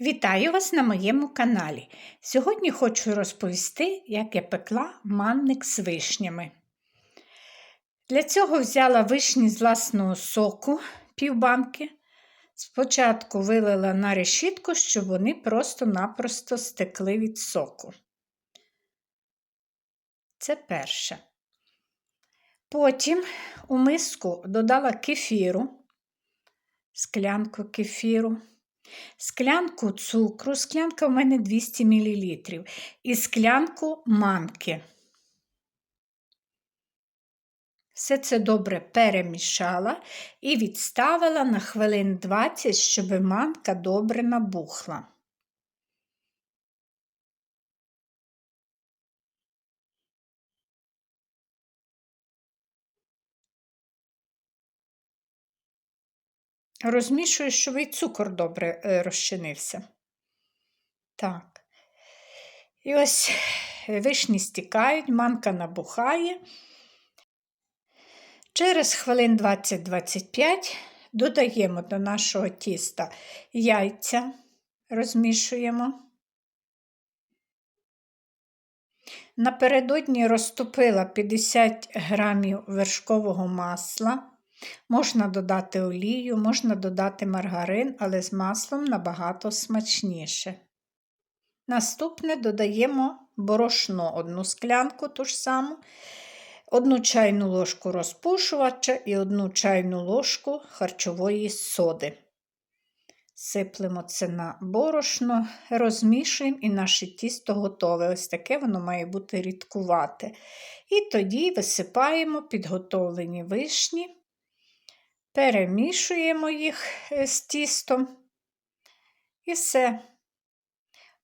Вітаю вас на моєму каналі. Сьогодні хочу розповісти, як я пекла манник з вишнями. Для цього взяла вишні з власного соку півбанки. Спочатку вилила на решітку, щоб вони просто-напросто стекли від соку. Це перше. Потім у миску додала кефіру, склянку кефіру склянку цукру, склянка в мене 200 мл, і склянку манки. Все це добре перемішала і відставила на хвилин 20, щоб манка добре набухла. Розмішую, щоб і цукор добре е, розчинився. Так. І ось вишні стікають, манка набухає. Через хвилин 20-25 додаємо до нашого тіста яйця, розмішуємо. Напередодні розтопила 50 грамів вершкового масла. Можна додати олію, можна додати маргарин, але з маслом набагато смачніше. Наступне додаємо борошно одну склянку ту ж саму, одну чайну ложку розпушувача і одну чайну ложку харчової соди. Сиплемо це на борошно, розмішуємо і наше тісто готове. Ось таке воно має бути рідкувате. І тоді висипаємо підготовлені вишні перемішуємо їх е, з тістом. І все.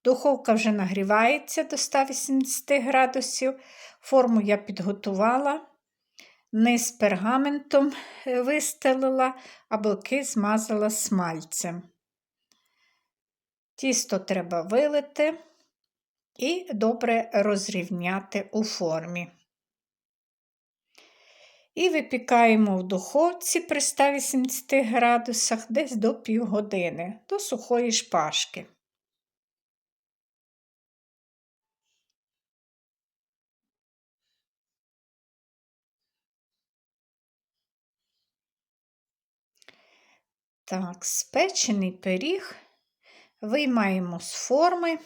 Духовка вже нагрівається до 180 градусів. Форму я підготувала, низ пергаментом е, вистелила, а боки змазала смальцем. Тісто треба вилити і добре розрівняти у формі. І випікаємо в духовці при 180 градусах десь до півгодини, до сухої шпажки. Так, спечений пиріг виймаємо з форми.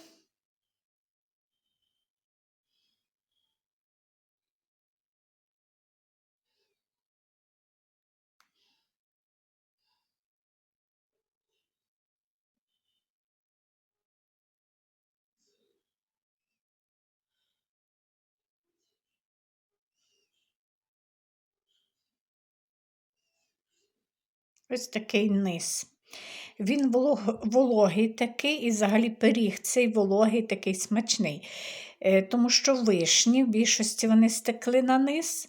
Ось такий низ. Він вологий такий, і взагалі пиріг цей вологий такий смачний. Е, тому що вишні, в більшості вони стекли на низ.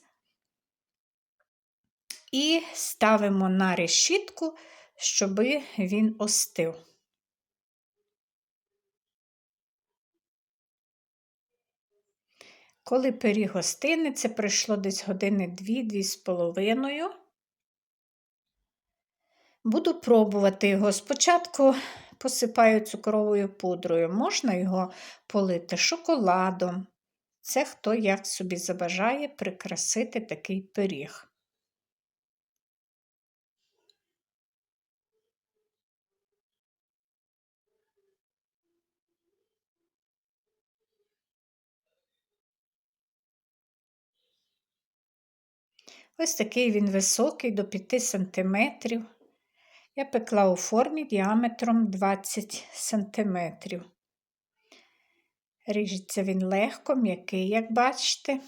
І ставимо на решітку, щоб він остив. Коли пиріг остине, це пройшло десь години 2-2 з половиною. Буду пробувати його. Спочатку посипаю цукровою пудрою, можна його полити шоколадом. Це хто як собі забажає прикрасити такий пиріг. Ось такий він високий до 5 сантиметрів. Я пекла у формі діаметром 20 см. Ріжеться він легко, м'який, як бачите.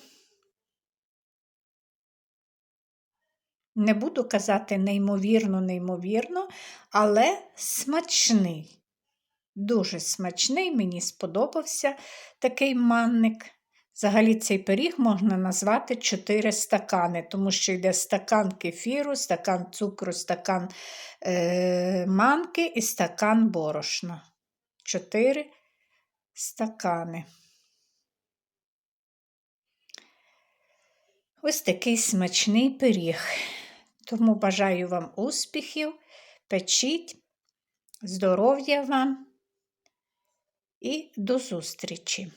Не буду казати неймовірно, неймовірно, але смачний. Дуже смачний, мені сподобався такий манник. Взагалі цей пиріг можна назвати 4 стакани, тому що йде стакан кефіру, стакан цукру, стакан е, манки і стакан борошна. 4 стакани. Ось такий смачний пиріг. Тому бажаю вам успіхів, печіть, здоров'я вам і до зустрічі!